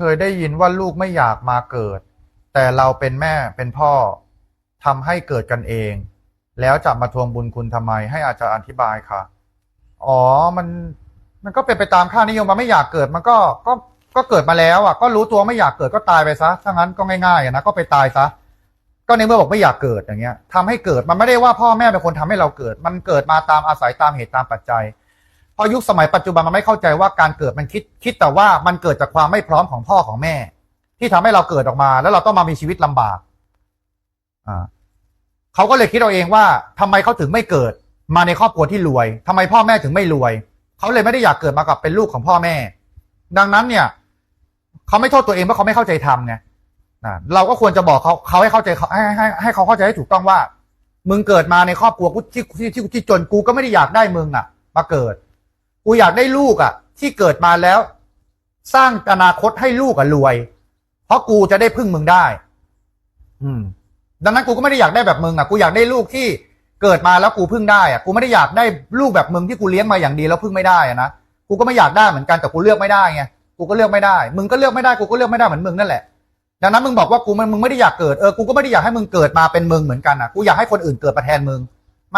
เคยได้ยินว่าลูกไม่อยากมาเกิด แต่เราเป็นแม่เป็นพ่อทำให้เกิดกันเอง แล้วจะมาทวงบุญคุณทำไมให้อาจารย์อธิบายค่ะ อ๋อมันมันก็เป็นไปตามค่านิยมมันไม่อยากเกิดมันก็ก็ก็เกิดมาแล้วอะ ก็รู้ตัวไม่อยากเกิดก็ตายไปซะถ้างั้นก็ง่ายๆนะก็ไปตายซะก็ในเมื่อบอกไม่อยากเกิดอย่างเงี้ยทำให้เกิดมันไม่ได้ว่าพ่อแม่เป็นคนทำให้เราเกิด มันเกิดมาตามอาศัยตามเหตุตามปัจจัย พอยุคสมัยปัจจุบันมันไม่เข้าใจว่าการเกิดมันคิดคิดแต่ว่ามันเกิดจากความไม่พร้อมของพ่อของแม่ ที่ทำให้เราเกิดออกมา แล้วเราต้องมามีชีวิตลำบากอ่าเขาก็เลยคิดเอาเองว่าทำไมเขาถึงไม่เกิดมาในครอบครัวที่รวยทำไมพ่อแม่ถึงไม่รวย เขาเลยไม่ได้อยากเกิดมากับเป็นลูกของพ่อแม่ ดังนั้นเนี่ย เขาไม่โทษตัวเองเพราะเขาไม่เข้าใจทำไงเราก็ควรจะบอกเขาเขาให้เข้าใจเขาให้ให้ให้เขาเข้าใจให้ถูกต้องว่า มึงเกิดมาในครอบครัวกูที่ที่ที่จนกูก็ไม่ได้อยากได้มึงอะ มาเกิด กูอยากได้ลูกอะ ที่เกิดมาแล้ว สร้างอนาคตให้ลูกอะรวย เพราะกูจะได้พึ่งมึงได้ อืม ดังนั้นกูก็ไม่ได้อยากได้แบบมึงอะกูอยากได้ลูกที่เกิดมาแล้วกูพึ่งได้อะกูไม่ได้อยากได้ลูกแบบมึงที่กูเลี้ยงมาอย่างดีแล้วพึ่งไม่ได้อะนะกูก็ไม่อยากได้เหมือนกันแต่กูเลือกไม่ได้ไงกูก็เลือกไม่ได้ มึงก็เลือกไม่ได้กูก็เลือกไม่ได้เหมือนมึงนั่นแหละดังนั้นมึงบอกว่ากูมันมึงไม่ได้อยากเกิดเออกูก็ไม่ได้อยากให้มึงเกิดมาเป็นมึงเหมือนกันอะกูอยากให้คนอื่นเกิดมาแทนมึง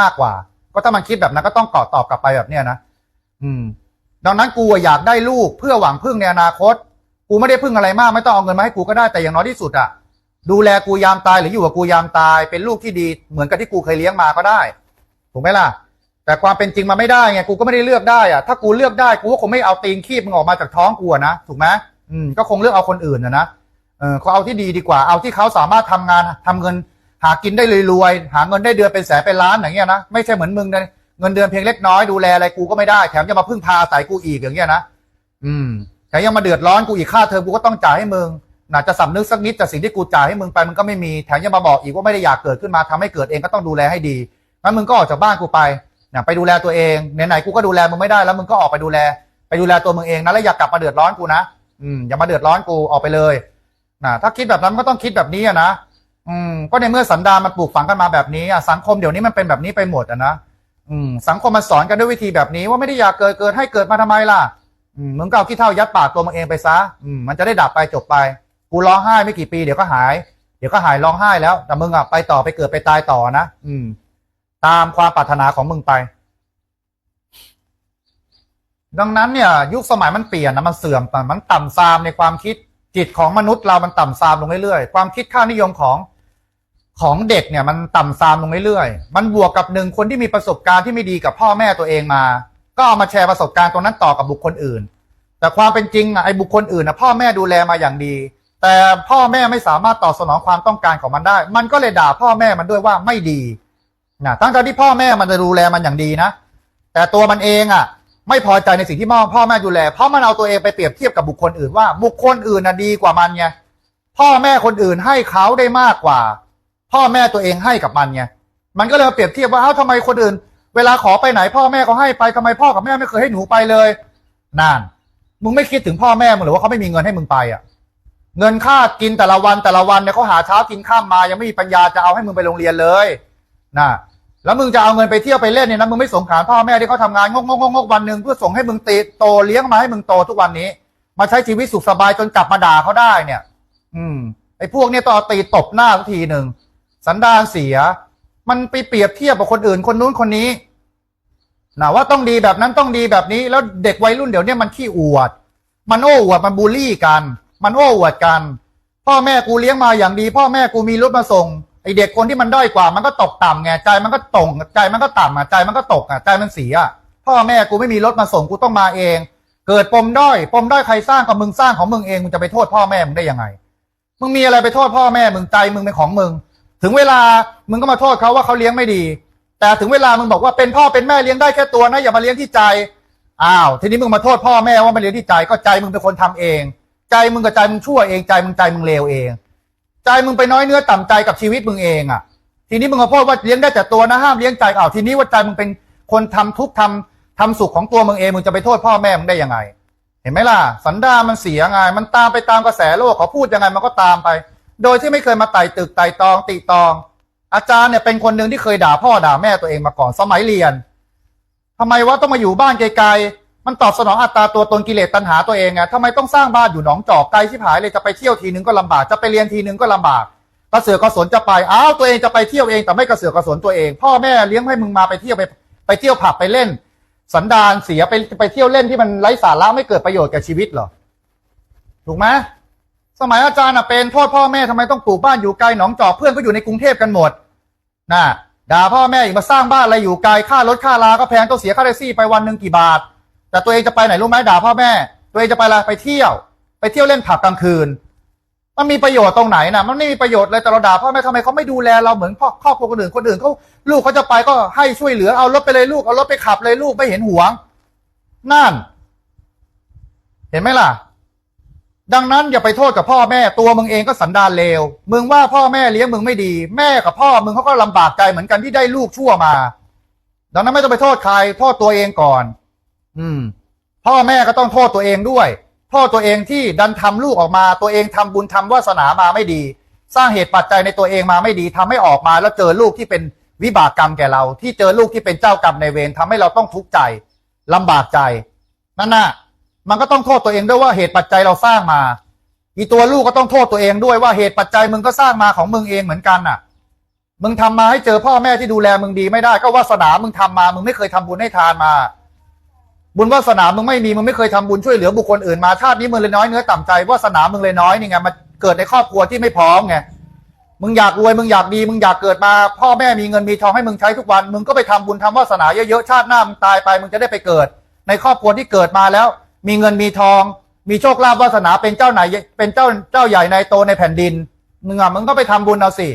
มากกว่า ก็ถ้ามันคิดแบบนั้นก็ต้องตอบตอบกลับไปแบบเนี้ยนะ อืม ดังนั้นกูอะอยากได้ลูกเพื่อหวังพึ่งในอนาคต กูไม่ได้พึ่งอะไรมาก ไม่ต้องเอาเงินมาให้กูก็ได้แต่อย่างน้อยที่สุดอะดูแลกูยามตายหรืออยู่กับกูยามตาย เป็นลูกที่ดีเหมือนกับที่กูเคยเลี้ยงมาก็ได้ถูกไหมล่ะ แต่ความเป็นจริงมันไม่ได้ไงกูก็ไม่ได้เลือกได้อะถ้ากูเลือกได้กูก็คงไม่เอาตีนคีบมึงออกมาจากท้องกูอะนะถูกไหมอืมก็คงเลือกเอาคนอื่นนะนะเออเขาเอาที่ดีดีกว่าเอาที่เขาสามารถทำงานทำเงิน หากินได้รวยๆหาเงินได้เดือนเป็นแสนเป็นล้านอย่างเงี้ยนะไม่ใช่เหมือนมึงนะ เงินเดือนเพียงเล็กน้อยดูแลอะไรกูก็ไม่ได้แถมจะมาพึ่งพาอาศัยกูอีกอย่างเงี้ยนะอืมแถมยังมาเดือดร้อนกูอีกค่าเทอมกูก็ต้องจ่ายให้มึงน่าจะสำนึกสักนิดแต่สิ่งที่กูจ่ายให้มึงไปมันก็ไม่มีแถมยังมาบอกอีกว่าไม่ได้อยากเกิดขึ้นมาทำให้เกิดเองก็ต้องดูแลให้ดีงั้นมึงก็ออกจากบ้านกูไปนะไปดูแลตัวเองไหนๆกูก็ดูแลมึงไม่ได้แล้วมึงก็ออกไปดูแล ไปดูแลตัวมึงเองนะแล้วอย่ากกลับมาเดือดร้อนกูนะอืมอย่ามาเดือดร้อนกูออกไปเลยนะถ้าคิดแบบนั้นก็ต้องคิดแบบนี้อะนะอืมก็ในเมื่อสันดานมันปลูกฝังกันมาแบบนี้อะสังคมเดี๋ยวนี้มันเป็นแบบนี้ไปหมดอะนะ อืมสังคมมันสอนกันด้วยวิธีแบบนี้ว่าไม่ได้อยากเกิดเกิดให้เกิดมาทำไมล่ะอืมมึงก็เอาขี้เท่ายัดปากตัวมึงเองไปซะอืมมันจะได้ดับไปจบไป กูร้องไห้ไม่กี่ปีเดี๋ยวก็หาย เดี๋ยวก็หายร้องไห้แล้ว แต่มึงอะไปต่อไปเกิดไปตายต่อนะอืม ตามความปรารถนาของมึงไป ดังนั้นเนี่ย ยุคสมัยมันเปลี่ยนนะมันเสื่อมมันต่ำทรามในความคิดจิตของมนุษย์เรามันต่ำทรามลงเรื่อยๆความคิดค่านิยมของ ของเด็กเนี่ยมันต่ำทรามลงเรื่อยๆ มันบวกกับหนึ่งคนที่มีประสบการณ์ที่ไม่ดีกับพ่อแม่ตัวเองมา ก็เอามาแชร์ประสบการณ์ตรงนั้นต่อกับบุคคลอื่น แต่ความเป็นจริงอะไอ้บุคคลอื่นนะพ่อแม่ดูแลมาอย่างดี แต่พ่อแม่ไม่สามารถตอบสนองความต้องการของมันได้ มันก็เลยด่าพ่อแม่มันด้วยว่าไม่ดีนะทั้งๆที่พ่อแม่มันจะดูแลมันอย่างดีนะ แต่ตัวมันเองอะ ไม่พอใจในสิ่งที่พ่อพ่อแม่ดูแล เพราะมันเอาตัวเองไปเปรียบเทียบกับบุคคลอื่นว่าบุคคลอื่นน่ะดีกว่ามันไงพ่อแม่คนอื่นให้เขาได้มากกว่า พ่อแม่ตัวเองให้กับมันไงมันก็เลยมาเปรียบเทียบว่าเอ้าทำไมคนอื่น เวลาขอไปไหน พ่อแม่เขาให้ไปทำไมพ่อกับแม่ไม่เคยให้หนูไปเลยนั่นมึงไม่คิดถึงพ่อแม่มึงหรือว่าเขาไม่มีเงินให้มึงไปอะ เงินค่ากินแต่ละวันแต่ละวันเนี่ยเขาหาเช้ากินข้ามมายังไม่มีปัญญาจะเอาให้มึงไปโรงเรียนเลยนะแล้วมึงจะเอาเงินไปเที่ยวไปเล่นเนี่ยนะมึงไม่สงสารพ่อแม่ที่เขาทำงานงกงกงกวันหนึ่งเพื่อส่งให้มึงตีโตเลี้ยงมาให้มึงโตทุกวันนี้ มาใช้ชีวิตสุขสบายจนกลับมาด่าเขาได้เนี่ย อืมไอ้พวกเนี้ยต่อตีตบหน้าทุกทีหนึ่ง สันดานเสีย มันไปเปรียบเทียบกับคนอื่นคนนู้นคนนี้นะว่าต้องดีแบบนั้นต้องดีแบบนี้ แล้วเด็กวัยรุ่นเดี๋ยวเนี้มันขี้อวด มันโอ้อวดมันบูลลี่กัน มันโอ้อวดกัน พ่อแม่กูเลี้ยงมาอย่างดี พ่อแม่กูมีรถมาส่งไอเด็กคนที่มันด้อยกว่า มันก็ตกต่ำไงใจมันก็ตกใจมันก็ต่ำอะใจมันก็ตกอะใจมันเสียพ่อแม่กูไม่มีรถมาส่งกูต้องมาเอง เกิดปมด้อยปมด้อยใครสร้างกับมึงสร้างของมึงเองมึงจะไปโทษพ่อแม่มึงได้ยังไง มึงมีอะไรไปโทษพ่อแม่มึงใจมึงเป็นของมึง ถึงเวลามึงก็มาโทษเขาว่าเขาเลี้ยงไม่ดี แต่ถึงเวลามึงบอกว่าเป็นพ่อเป็นแม่เลี้ยงได้แค่ตัวนะอย่ามาเลี้ยงที่ใจอ้าวทีนี้มึงมาโทษพ่อแม่ว่าไม่เลี้ยงที่ใจก็ใจมึงเป็นคนทำเอง ใจมึงกับใจมึงชั่วเองใจมึงใจมึงเลวเอง ใจมึงไปน้อยเนื้อต่ำใจกับชีวิตมึงเองอะ ทีนี้มึงมาโทษว่าเลี้ยงได้แต่ตัวนะห้ามเลี้ยงใจอ้าวทีนี้ว่าใจมึงเป็นคนทำทุกข์ทำทำสุขของตัวมึงเองมึงจะไปโทษพ่อแม่มึงได้ยังไง เห็นไหมล่ะสันดานมันเสียไงมันตามไปตามกระแสโลกเขาพูดยังไงมันก็ตามไป โดยที่ไม่เคยมาไต่ตึกไต่ตองติตอง อาจารย์เนี่ยเป็นคนหนึ่งที่เคยด่าพ่อด่าแม่ตัวเองมาก่อนสมัยเรียนทำไมว่าต้องมาอยู่บ้านไกลมันตอบสนองอัตราตัวตนกิเลสตัณหาตัวเองไงทำไมต้องสร้างบ้านอยู่หนองจอกไกลชิบหายเลยจะไปเที่ยวทีนึงก็ลำบากจะไปเรียนทีนึงก็ลำบากกระเสือกกระสนจะไปอ้าวตัวเองจะไปเที่ยวเองแต่ไม่กระเสือกกระสนตัวเอง พ่อแม่เลี้ยงให้มึงมาไปเที่ยวไปไปเที่ยวผับไปเล่น สันดานเสียไปไปเที่ยวเล่นที่มันไร้สาระไม่เกิดประโยชน์กับชีวิตหรอถูกไหม สมัยอาจารย์อะเป็นโทษพ่อแม่ทำไมต้องปลูกบ้านอยู่ไกลหนองจอกเพื่อนก็อยู่ในกรุงเทพกันหมดนะด่าพ่อแม่อีกมาสร้างบ้านอะไรอยู่ไกลค่ารถค่าลาก็แพงต้องเสียค่าแท็กซี่ไปวันหนึ่งกี่บาท แต่ตัวเองจะไปไหนรู้ไหมด่าพ่อแม่ ตัวเองจะไปอะไรไปเที่ยว ไปเที่ยวเล่นผับกลางคืน มันมีประโยชน์ตรงไหนนะมันไม่มีประโยชน์เลยแต่เราด่าพ่อแม่ทำไมเขาไม่ดูแลเราเหมือนพ่อครอบครัวคนอื่นคนอื่นเขาลูกเขาจะไปก็ให้ช่วยเหลือเอารถไปเลยลูกเอารถไปขับเลยลูกไม่เห็นหวง นั่น เห็นไหมล่ะ ดังนั้นอย่าไปโทษกับพ่อแม่ตัวมึงเองก็สันดานเลว มึงว่าพ่อแม่เลี้ยงมึงไม่ดี แม่กับพ่อมึงเขาก็ลำบากใจเหมือนกันที่ได้ลูกชั่วมา ดังนั้นไม่ต้องไปโทษใครโทษตัวเองก่อน อืม พ่อแม่ก็ต้องโทษตัวเองด้วยโทษตัวเองที่ดันทำลูกออกมา ตัวเองทำบุญทำวาสนามาไม่ดี สร้างเหตุปัจจัยในตัวเองมาไม่ดีทำให้ออกมาแล้วเจอลูกที่เป็นวิบากกรรมแก่เรา ที่เจอลูกที่เป็นเจ้ากรรมในเวรทำให้เราต้องทุกข์ใจลำบากใจนั่นน่ะ มันก็ต้องโทษตัวเองด้วยว่าเหตุปัจจัยเราสร้างมา อีตัวลูกก็ต้องโทษตัวเองด้วยว่าเหตุปัจจัยมึงก็สร้างมาของมึงเองเหมือนกันน่ะ มึงทำมาให้เจอพ่อแม่ที่ดูแลมึงดีไม่ได้ ก็วาสนามึงทำมา มึงไม่เคยทำบุญให้ทานมา บุญวาสนามึงไม่มีมึงไม่เคยทำบุญช่วยเหลือบุคคลอื่นมาชาตินี้มึงเลยน้อยเนื้อต่ำใจวาสนามึงเลยน้อยนี่ไงมาเกิดในครอบครัวที่ไม่พร้อมไงมึงอยากรวยมึงอยากดีมึงอยากเกิดมา พ่อแม่มีเงินมีทองให้มึงใช้ทุกวัน มึงก็ไปทำบุญทำวาสนาเยอะๆชาติหน้ามึงตายไป มึงจะได้ไปเกิด ในครอบครัวที่เกิดมาแล้ว มีเงินมีทอง มีโชคลาภวาสนาเป็นเจ้าไหนเป็นเจ้าเจ้าใหญ่ในโตในแผ่นดินมึงอะมึงก็ไปทำบุญเอาสิ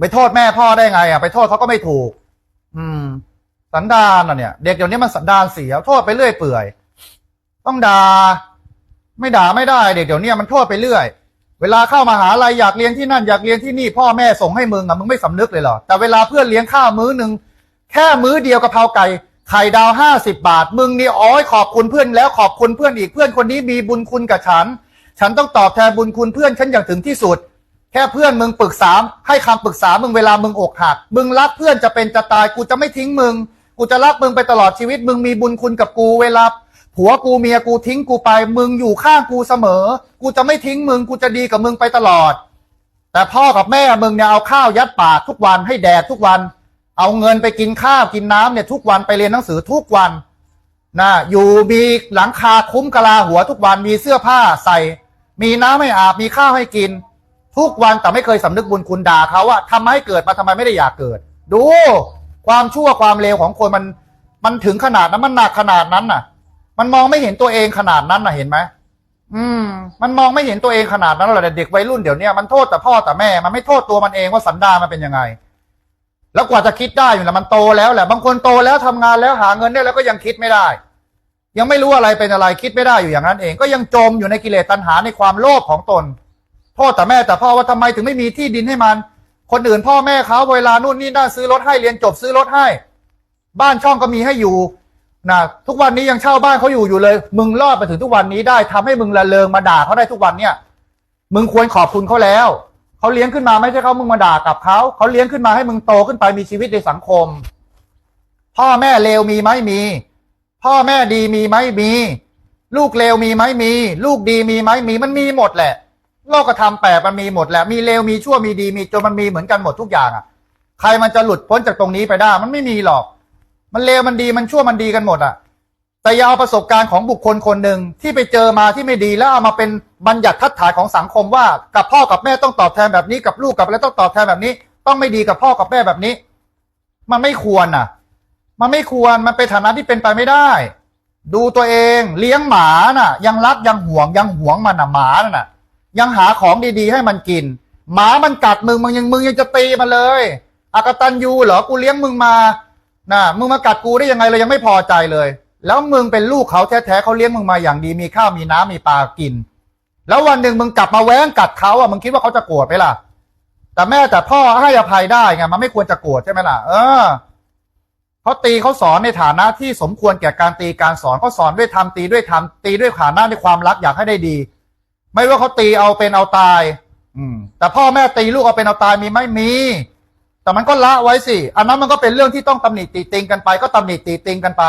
ไปโทษแม่พ่อได้ไงอะไปโทษเขาก็ไม่ถูก อืม สันดานอะเนี่ย เด็กเดี๋ยวนี้มันสันดานเสียโทษไปเรื่อยเปื่อย ต้องด่าไม่ด่าไม่ได้ เด็กเดี๋ยวนี้มันโทษไปเรื่อย เวลาเข้ามาหาลัยอยากเรียนที่นั่นอยากเรียนที่นี่พ่อแม่ส่งให้มึงอะมึงไม่สำนึกเลยเหรอแต่เวลาเพื่อนเลี้ยงข้าวมื้อหนึ่งแค่มื้อเดียวกะเพราไก่ ไข่ดาวห้าสิบบาท มึงนี่อ้อยขอบคุณเพื่อนแล้วขอบคุณเพื่อนอีกเพื่อนคนนี้มีบุญคุณกับฉัน ฉันต้องตอบแทนบุญคุณเพื่อนฉันอย่างถึงที่สุด แค่เพื่อนมึงปรึกษาให้คำปรึกษามึงเวลามึงอกหัก มึงรักเพื่อนจะเป็นจะตายกูจะไม่ทิ้งมึง กูจะรักมึงไปตลอดชีวิต มึงมีบุญคุณกับกูเวลาผัวกูเมียกูทิ้งกูไป มึงอยู่ข้างกูเสมอ กูจะไม่ทิ้งมึงกูจะดีกับมึงไปตลอด แต่พ่อกับแม่มึงเนี่ยเอาข้าวยัดปากทุกวันให้แดกทุกวัน เอาเงินไปกินข้าวกินน้ำเนี่ยทุกวันไปเรียนหนังสือทุกวันนะอยู่มีหลังคาคุ้มกะลาหัวทุกวันมีเสื้อผ้าใส่ มีน้ำให้อาบมีข้าวให้กิน ทุกวันแต่ไม่เคยสำนึกบุญคุณด่าเขาว่าทำให้เกิดมาทำไมไม่ได้อยากเกิด ดู ความชั่วความเลวของคนมันมันถึงขนาดนั้นมันหนักขนาดนั้นน่ะ มันมองไม่เห็นตัวเองขนาดนั้นน่ะเห็นไหมอืม มันมองไม่เห็นตัวเองขนาดนั้นหรอกแต่เด็กวัยรุ่นเดี๋ยวเนี้ยมันโทษแต่พ่อแต่แม่มันไม่โทษตัวมันเองว่าสันดานมันเป็นยังไง แล้วกว่าจะคิดได้อยู่แล้วมันโตแล้วแหละบางคนโตแล้วทำงานแล้วหาเงินได้แล้วก็ยังคิดไม่ได้ ยังไม่รู้อะไรเป็นอะไรคิดไม่ได้อยู่อย่างนั้นเอง ก็ยังจมอยู่ในกิเลสตัณหาในความโลภของตนโทษแต่แม่แต่พ่อว่าทำไมถึงไม่มีที่ดินให้มัน คนอื่นพ่อแม่เขาเวลานู่นนี่นั่นซื้อรถให้เรียนจบซื้อรถให้ บ้านช่องก็มีให้อยู่นะทุกวันนี้ยังเช่าบ้านเขาอยู่อยู่เลย มึงรอดไปถึงทุกวันนี้ได้ทำให้มึงละเลงมาด่าเขาได้ทุกวันเนี่ย มึงควรขอบคุณเขาแล้ว เขาเลี้ยงขึ้นมาไม่ใช่เขามึงมาด่ากับเขาเขาเลี้ยงขึ้นมาให้มึงโตขึ้นไปมีชีวิตในสังคม พ่อแม่เลวมีไหมมี พ่อแม่ดีมีไหมมี ลูกเลวมีไหมมี ลูกดีมีไหมมีมันมีหมดแหละโลกธรรมแปดมันมีหมดแหละมีเลวมีชั่วมีดีมีจนมันมีเหมือนกันหมดทุกอย่างอะ ใครมันจะหลุดพ้นจากตรงนี้ไปได้ มันไม่มีหรอก มันเลวมันดีมันชั่วมันดีกันหมดอะ แต่อย่าเอาประสบการณ์ของบุคคลคนหนึ่งที่ไปเจอมาที่ไม่ดีแล้วเอามาเป็นบัญญัติทัดฐานของสังคมว่า กับพ่อกับแม่ต้องตอบแทนแบบนี้กับลูกกับอะไรต้องตอบแทนแบบนี้ ต้องไม่ดีกับพ่อกับแม่แบบนี้ มันไม่ควรน่ะ มันไม่ควรมันเป็นฐานะที่เป็นไปไม่ได้ ดูตัวเองเลี้ยงหมาน่ะ ยังรักยังห่วงยังห่วงมันน่ะหมาน่ะ ยังหาของดีๆ ให้มันกิน หมามันกัดมึงมึงยังมึงยังจะตีมันเลยอากตันยูเหรอกูเลี้ยงมึงมาน่ะมึงมากัดกูได้ยังไงเรายังไม่พอใจเลย แล้วมึงเป็นลูกเขาแท้ๆเขาเลี้ยงมึงมาอย่างดีมีข้าวมีน้ำมีปลากิน แล้ววันหนึ่งมึงกลับมาแว้งกัดเขาอะมึงคิดว่าเขาจะโกรธไหมล่ะ แต่แม่แต่พ่อให้อภัยได้ไงมันไม่ควรจะโกรธใช่ไหมล่ะ เออเขาตีเขาสอนในฐานะที่สมควรแก่การตีการสอนเขาสอนด้วยธรรมตีด้วยธรรมตีด้วยฐานะในความรักอยากให้ได้ดี ไม่ว่าเขาตีเอาเป็นเอาตาย อืม แต่พ่อแม่ตีลูกเอาเป็นเอาตายมีไหมมี แต่มันก็ละไว้สิ อันนั้นมันก็เป็นเรื่องที่ต้องตำหนิติติงกันไป ก็ตำหนิติติงกันไป